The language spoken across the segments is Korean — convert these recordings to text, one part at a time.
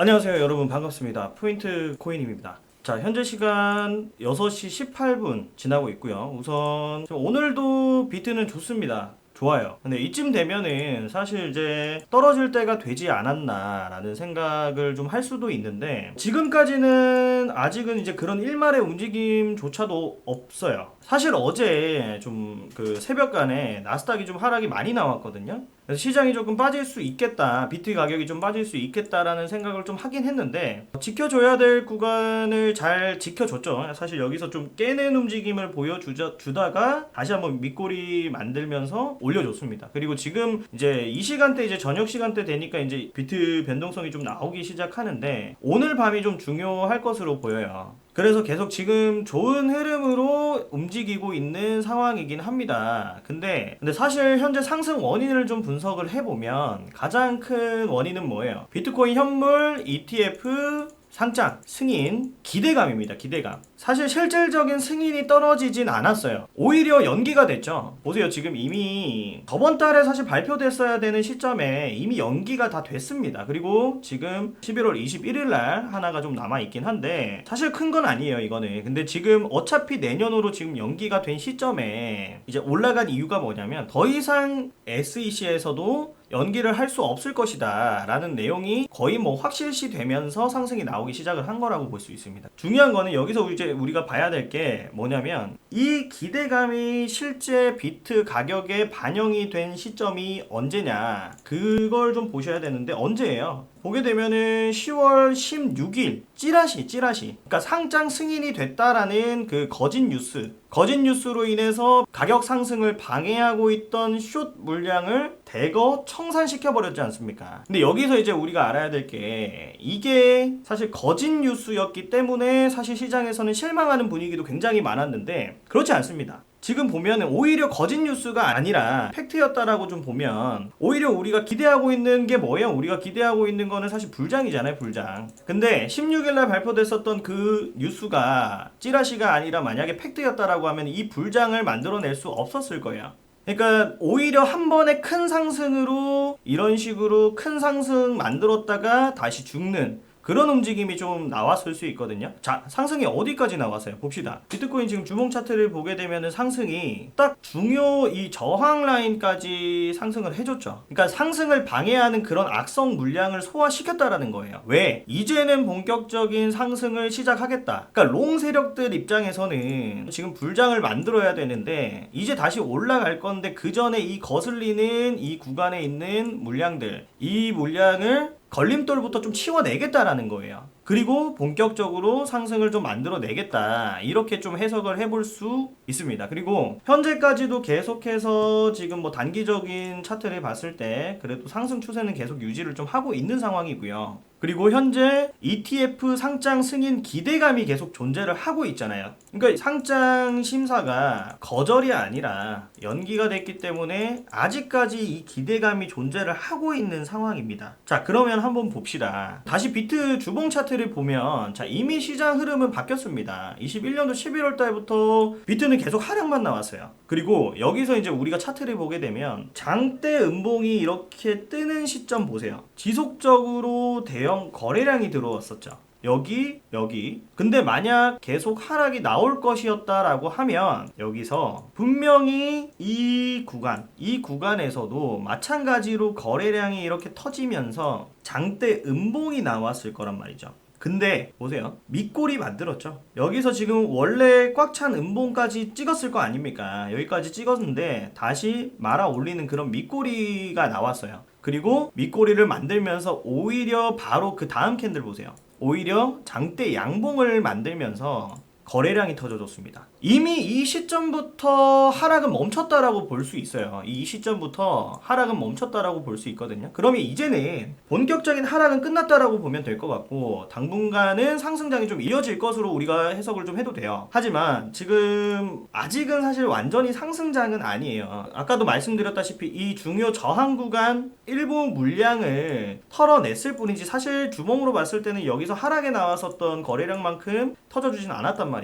안녕하세요 여러분. 반갑습니다. 포인트 코인입니다. 자 현재 시간 6시 18분 지나고 있고요. 우선 좀 오늘도 비트는 좋습니다. 좋아요. 근데 이쯤 되면은 사실 이제 떨어질 때가 되지 않았나 라는 생각을 좀 할 수도 있는데 지금까지는 아직은 이제 그런 일말의 움직임조차도 없어요. 사실 어제 좀 그 새벽간에 나스닥이 좀 하락이 많이 나왔거든요 그래서 시장이 조금 빠질 수 있겠다 비트 가격이 좀 빠질 수 있겠다라는 생각을 좀 하긴 했는데 지켜줘야 될 구간을 잘 지켜줬죠. 사실 여기서 좀 깨는 움직임을 보여주다가 다시 한번 밑꼬리 만들면서 올려줬습니다. 그리고 지금 이제 이 시간대 이제 저녁 시간대 되니까 이제 비트 변동성이 좀 나오기 시작하는데 오늘 밤이 좀 중요할 것으로 보여요 그래서 계속 지금 좋은 흐름으로 움직이고 있는 상황이긴 합니다. 근데, 근데 사실 현재 상승 원인을 좀 분석을 해보면 가장 큰 원인은 뭐예요? 비트코인 현물, ETF, 상장, 승인, 기대감입니다. 기대감. 사실 실질적인 승인이 떨어지진 않았어요. 오히려 연기가 됐죠. 보세요. 지금 이미 저번 달에 사실 발표됐어야 되는 시점에 이미 연기가 다 됐습니다. 그리고 지금 11월 21일 날 하나가 좀 남아 있긴 한데 사실 큰 건 아니에요. 이거는. 근데 지금 어차피 내년으로 지금 연기가 된 시점에 이제 올라간 이유가 뭐냐면 더 이상 SEC에서도 연기를 할 수 없을 것이다 라는 내용이 거의 뭐 확실시 되면서 상승이 나오기 시작을 한 거라고 볼 수 있습니다. 중요한 거는 여기서 이제 우리가 봐야 될 게 뭐냐면 이 기대감이 실제 비트 가격에 반영이 된 시점이 언제냐 그걸 좀 보셔야 되는데 언제예요? 보게 되면은 10월 16일 찌라시 찌라시. 그러니까 상장 승인이 됐다라는 그 거짓 뉴스 거짓 뉴스로 인해서 가격 상승을 방해하고 있던 숏 물량을 대거 청산시켜 버렸지 않습니까? 근데 여기서 이제 우리가 알아야 될 게 이게 사실 거짓 뉴스였기 때문에 사실 시장에서는 실망하는 분위기도 굉장히 많았는데 그렇지 않습니다. 지금 보면 오히려 거짓 뉴스가 아니라 팩트였다라고 좀 보면 오히려 우리가 기대하고 있는 게 뭐예요? 우리가 기대하고 있는 거는 사실 불장이잖아요, 불장. 근데 16일날 발표됐었던 그 뉴스가 찌라시가 아니라 만약에 팩트였다라고 하면 이 불장을 만들어낼 수 없었을 거예요. 그러니까 오히려 한 번에 큰 상승으로 이런 식으로 큰 상승 만들었다가 다시 죽는 그런 움직임이 좀 나왔을 수 있거든요. 자, 상승이 어디까지 나왔어요? 봅시다. 비트코인 지금 주봉 차트를 보게 되면 상승이 딱 중요 이 저항 라인까지 상승을 해줬죠. 그러니까 상승을 방해하는 그런 악성 물량을 소화시켰다라는 거예요. 왜? 이제는 본격적인 상승을 시작하겠다. 그러니까 롱 세력들 입장에서는 지금 불장을 만들어야 되는데 이제 다시 올라갈 건데 그 전에 이 거슬리는 이 구간에 있는 물량들, 이 물량을 걸림돌부터 좀 치워내겠다라는 거예요. 그리고 본격적으로 상승을 좀 만들어내겠다. 이렇게 좀 해석을 해볼 수 있습니다. 그리고 현재까지도 계속해서 지금 뭐 단기적인 차트를 봤을 때 그래도 상승 추세는 계속 유지를 좀 하고 있는 상황이고요. 그리고 현재 ETF 상장 승인 기대감이 계속 존재를 하고 있잖아요. 그러니까 상장 심사가 거절이 아니라 연기가 됐기 때문에 아직까지 이 기대감이 존재를 하고 있는 상황입니다. 자, 그러면 한번 봅시다. 다시 비트 주봉 차트를 보면 자, 이미 시장 흐름은 바뀌었습니다. 21년도 11월 달부터 비트는 계속 하락만 나왔어요. 그리고 여기서 이제 우리가 차트를 보게 되면 장대 음봉이 이렇게 뜨는 시점 보세요. 지속적으로 대형 거래량이 들어왔었죠. 여기 여기. 근데 만약 계속 하락이 나올 것이었다라고 하면 여기서 분명히 이 구간 이 구간에서도 마찬가지로 거래량이 이렇게 터지면서 장대 음봉이 나왔을 거란 말이죠. 근데 보세요. 밑골이 만들었죠. 여기서 지금 원래 꽉 찬 음봉까지 찍었을 거 아닙니까? 여기까지 찍었는데 다시 말아 올리는 그런 밑골이가 나왔어요 그리고 밑꼬리를 만들면서 오히려 바로 그 다음 캔들 보세요. 오히려 장대 양봉을 만들면서 거래량이 터져줬습니다. 이미 이 시점부터 하락은 멈췄다라고 볼 수 있어요. 이 시점부터 하락은 멈췄다라고 볼 수 있거든요. 그러면 이제는 본격적인 하락은 끝났다라고 보면 될 것 같고 당분간은 상승장이 좀 이어질 것으로 우리가 해석을 좀 해도 돼요. 하지만 지금 아직은 사실 완전히 상승장은 아니에요. 아까도 말씀드렸다시피 이 중요 저항 구간 일부 물량을 털어냈을 뿐이지 사실 주봉으로 봤을 때는 여기서 하락에 나왔었던 거래량만큼 터져주진 않았단 말이에요.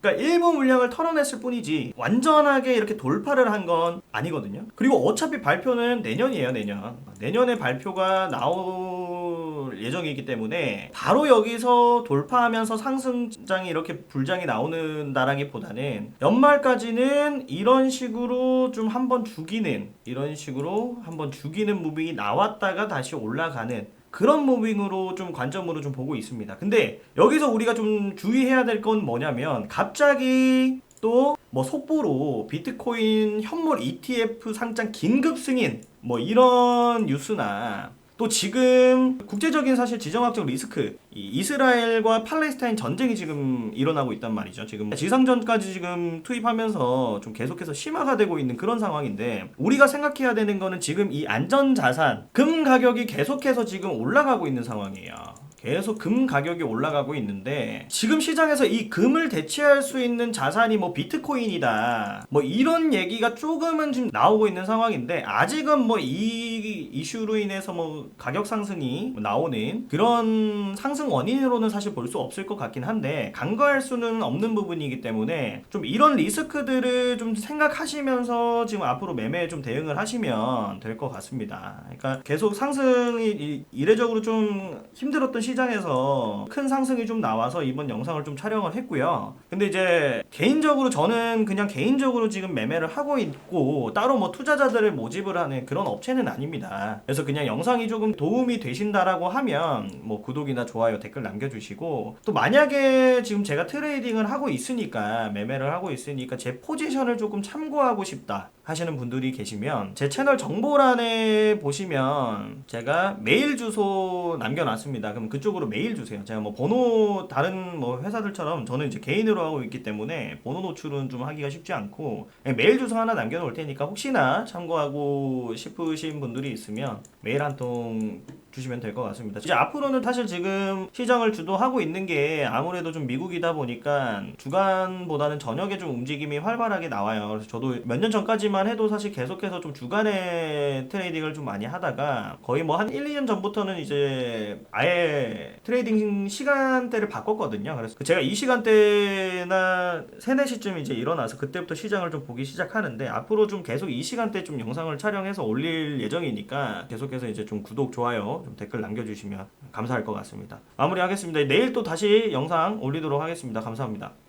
그러니까 일부 물량을 털어냈을 뿐이지 완전하게 이렇게 돌파를 한 건 아니거든요. 그리고 어차피 발표는 내년이에요, 내년. 내년에 발표가 나올 예정이기 때문에 바로 여기서 돌파하면서 상승장이 이렇게 불장이 나오는다라기보다는 연말까지는 이런 식으로 좀 한번 죽이는 이런 식으로 한번 죽이는 무빙이 나왔다가 다시 올라가는 그런 무빙으로 좀 관점으로 좀 보고 있습니다. 근데 여기서 우리가 좀 주의해야 될 건 뭐냐면 갑자기 또 뭐 속보로 비트코인 현물 ETF 상장 긴급 승인 뭐 이런 뉴스나 또 지금 국제적인 사실 지정학적 리스크 이 이스라엘과 팔레스타인 전쟁이 지금 일어나고 있단 말이죠. 지금 지상전까지 지금 투입하면서 좀 계속해서 심화가 되고 있는 그런 상황인데 우리가 생각해야 되는 거는 지금 이 안전 자산 금 가격이 계속해서 지금 올라가고 있는 상황이에요. 계속 금 가격이 올라가고 있는데 지금 시장에서 이 금을 대체할 수 있는 자산이 뭐 비트코인이다 뭐 이런 얘기가 조금은 지금 나오고 있는 상황인데 아직은 뭐 이 이슈로 인해서 뭐 가격 상승이 나오는 그런 상승 원인으로는 사실 볼 수 없을 것 같긴 한데 간과할 수는 없는 부분이기 때문에 좀 이런 리스크들을 좀 생각하시면서 지금 앞으로 매매에 좀 대응을 하시면 될 것 같습니다. 그러니까 계속 상승이 이- 이례적으로 좀 힘들었던 시 장에서 큰 상승이 좀 나와서 이번 영상을 좀 촬영을 했고요. 근데 이제 개인적으로 저는 그냥 개인적으로 지금 매매를 하고 있고 따로 뭐 투자자들을 모집을 하는 그런 업체는 아닙니다. 그래서 그냥 영상이 조금 도움이 되신다라고 하면 뭐 구독이나 좋아요 댓글 남겨주시고 또 만약에 지금 제가 트레이딩을 하고 있으니까 매매를 하고 있으니까 제 포지션을 조금 참고하고 싶다 하시는 분들이 계시면 제 채널 정보란에 보시면 제가 메일 주소 남겨놨습니다. 그럼 그쪽으로 메일 주세요. 제가 뭐 번호 다른 뭐 회사들처럼 저는 이제 개인으로 하고 있기 때문에 번호 노출은 좀 하기가 쉽지 않고 그냥 메일 주소 하나 남겨놓을 테니까 혹시나 참고하고 싶으신 분들이 있으면 메일 한 통 주시면 될 것 같습니다. 이제 앞으로는 사실 지금 시장을 주도하고 있는 게 아무래도 좀 미국이다 보니까 주간보다는 저녁에 좀 움직임이 활발하게 나와요. 그래서 저도 몇 년 전까지만 해도 사실 계속해서 좀 주간에 트레이딩을 좀 많이 하다가 거의 뭐 한 1, 2년 전부터는 이제 아예 트레이딩 시간대를 바꿨거든요. 그래서 제가 이 시간대나 3, 4시쯤 이제 일어나서 그때부터 시장을 좀 보기 시작하는데 앞으로 좀 계속 이 시간대 좀 영상을 촬영해서 올릴 예정이니까 계속해서 이제 좀 구독, 좋아요, 좀 댓글 남겨주시면 감사할 것 같습니다. 마무리하겠습니다. 내일 또 다시 영상 올리도록 하겠습니다. 감사합니다.